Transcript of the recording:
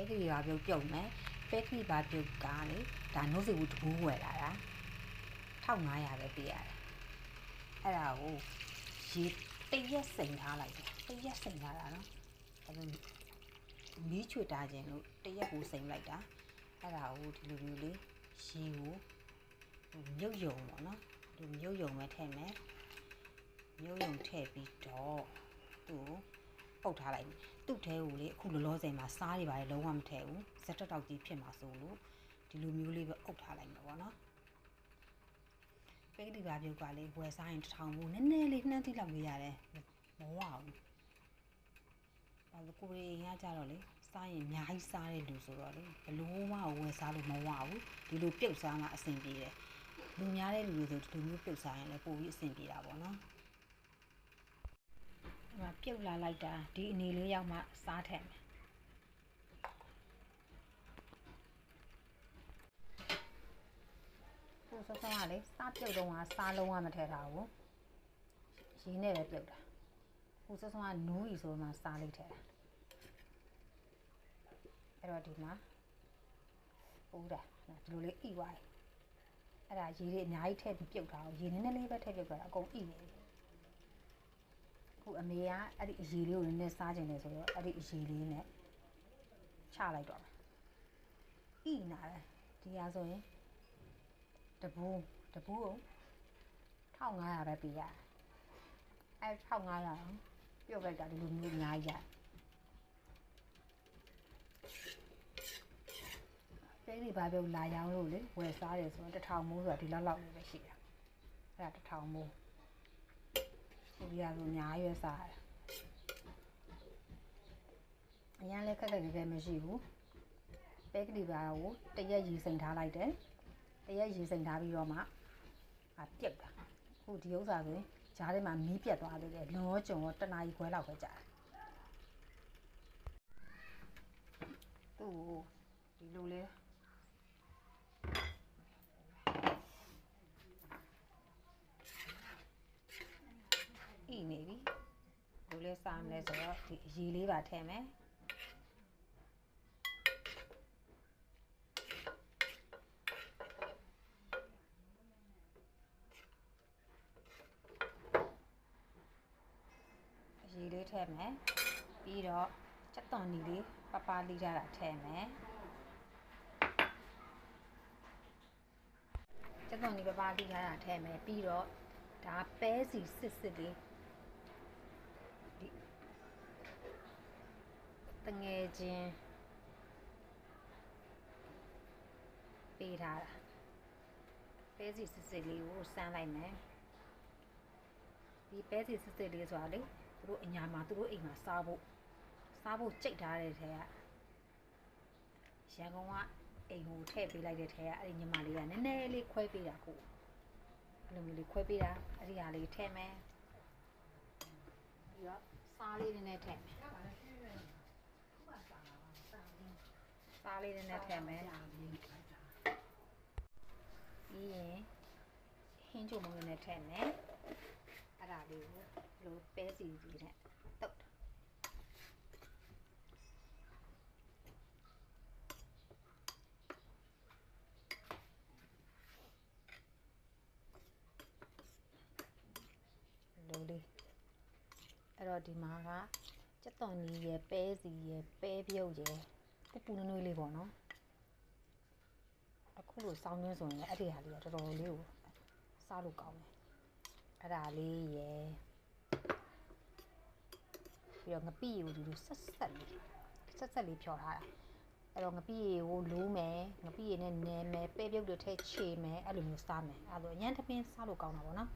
ပဲကလေးပါပြုတ်ပြုတ်မယ်ပဲကလေးပါပြုတ်ကားလေဒါနှုတ်စီဘူးတဘူးဝယ်လာတာ1500ပဲပေးရတယ်အဲ့ဒါကိုရေတရက်စိန်ထားလိုက်တယ်တရက်စိန်ထားတာနော်အဲ့လိုမီးချွတ်တာခြင်းလို့တရက်ကိုစိန်လိုက်တာအဲ့ဒါကိုဒီလိုမျိုးလေးရေကိုမြုပ်ယုံပေါ့နော်ဒီမြုပ်ယုံပဲထည့်မယ်မြုပ်ယုံထည့်ပြီးတော့သူ့ကိုပုတ်ထားလိုက်မယ် သူ့ထဲကိုလေအခုလောလောဆယ်မှာစားတွေပါလေလုံးဝမထည့်ဘူးဇက်တက်တောက်ကြီးဖြစ်မှာဆိုလို့ဒီလိုမျိုးလေးပဲအုပ်ထားလိုက်မှာပေါ့နော်ပိတ်ဒီပါပြုတ်ကလေဝယ်စားရင်တစ်ထောင်ဘူးနည်းနည်းလေးနှမ်းတိလောက်လေးရတယ်မဝဘူးဘာလို့ကိုရီအိမ်ကကြတော့လေစားရင်အများကြီးစားတဲ့လူဆိုတော့လေဘလို့မှဝယ်စားလို့မဝဘူးဒီလိုပြုတ်စားမှအဆင်ပြေတယ်လူများတဲ့လူတွေဆိုဒီလိုမျိုးပြုတ်စားရင်လည်းပိုပြီးအဆင်ပြေတာပေါ့နော် ဒီမှာပြုတ်လာလိုက်တာဒီအနေလေးရောက်မှစားထည့်မယ်ဟိုဆောဆောကလေစားပြုတ်တော့ကစားလုံးဝမထည့်တာဘူးရင်းနဲ့ပဲပြုတ်တာဟိုဆောဆောကနူးဤဆိုမှစားလိုက်ထည့်တာအဲ့တော့ဒီမှာပူတာဒီလိုလေးဣသွားတယ်အဲ့ဒါရေတွေအများကြီးထည့်ပြီးပြုတ်တာရေနည်းနည်းလေးပဲထည့်ပြုတ်တာအကုန်ဣနေပြီ ခုအမေကအဲ့ဒီအရေလေးကိုနည်းနည်းစားကျင်တယ်ဆိုတော့အဲ့ဒီအရေလေးနဲ့ချလိုက်တော့မယ်။ဤနာတယ်ဒီဟာဆိုရင်တပူးတပူးကို1500ပဲပေးရတယ်။အဲ့1500ပြုတ်လိုက်တာဒီလိုမျိုးအများကြီးရတယ်။ပေးဒီဘာပြောလာရောင်းလို့လေဝယ်စားတယ်ဆိုတော့တစ်ထောင်မိုးဆိုတာဒီလောက်လောက်လေးပဲရှိတာ။အဲ့ဒါတစ်ထောင်မိုး ကိုရီးယားလိုအများရွယ်စားတယ်အရင်လည်းခက်ခက်ခဲခဲမရှိဘူးပဲကလေးပါကိုတရက်ရီစိန်ထားလိုက်တယ်တရက်ရီစိန်ထားပြီးတော့မှအပြက်တာခုဒီဥစ္စာဆိုရင်ဂျားထဲမှာမီးပြတ်သွားသေးတယ်လောကြုံတော့တနာရီခွဲလောက်ပဲကြာတယ်သူ့ကိုဒီလိုလဲဤနေပြီ ဘယ်လိုလဲစားမလဲဆိုတော့ဒီအရီလေးပါထည့်မယ်အရီလေးထည့်မယ်ပြီးတော့စက်သွန်နီလေးပပလေးထားတာထည့်မယ်စက်သွန်နီပပလေးထားတာထည့်မယ်ပြီးတော့ဒါပဲစီစစ်စစ်လေး ဒီတ ငယ်ချင်းပေးထားတာပဲစီစစ်စစ်လေးကိုစမ်းလိုက်မယ်ဒီပဲစီစစ်စစ်လေးဆိုတာလေသူတို့အညာမှာသူတို့အိမ်မှာစားဖို့စားဖို့ကြိတ်ထားတဲ့ထဲကရန်ကုန်ကအိမ်ကိုထည့်ပေးလိုက်တဲ့ထဲကအဲ့ဒီညီမလေးကနည်းနည်းလေးခွဲပေးတာကိုအဲ့လိုမျိုးလေးခွဲပေးတာအဲ့ဒီဟာလေးထည့်မယ်ပြီးတော့စားလေးနည်းနည်းထည့်မယ် စားလေးနည်းနည်းထည့်မယ်ပြီးရင်ဟင်းချိုမုံနည်းနည်းထည့်မယ်အဲ့ဒါလေးကိုလိုပဲစီကြီးနဲ့တုတ်တာလိုလေးအဲ့တော့ဒီမှာကစက်တော်နီးရယ်ပဲစီရယ်ပဲပြုတ်ရယ် ပူပူနွေးနွေးလေးပေါ့နော်အခုလိုစောင်းရင်းဆိုရင်လည်းအဲ့ဒီဟာလေးကတော်တော်လေးကိုစားလို့ကောင်းတယ်အဲ့ဒါလေးရယ်ပြီးတော့ငပိကိုဒီလိုဆက်ဆက်လေးဆက်ဆက်လေးဖြော်ထားတာအဲ့တော့ငပိကိုလိုးမယ်ငပိရနဲ့နဲမယ်ပဲပြုတ်တွေထည့်ချေမယ်အဲ့လိုမျိုးစားမယ်အဲ့လိုအញ្ញံတပင်းစားလို့ကောင်းတာပေါ့နော်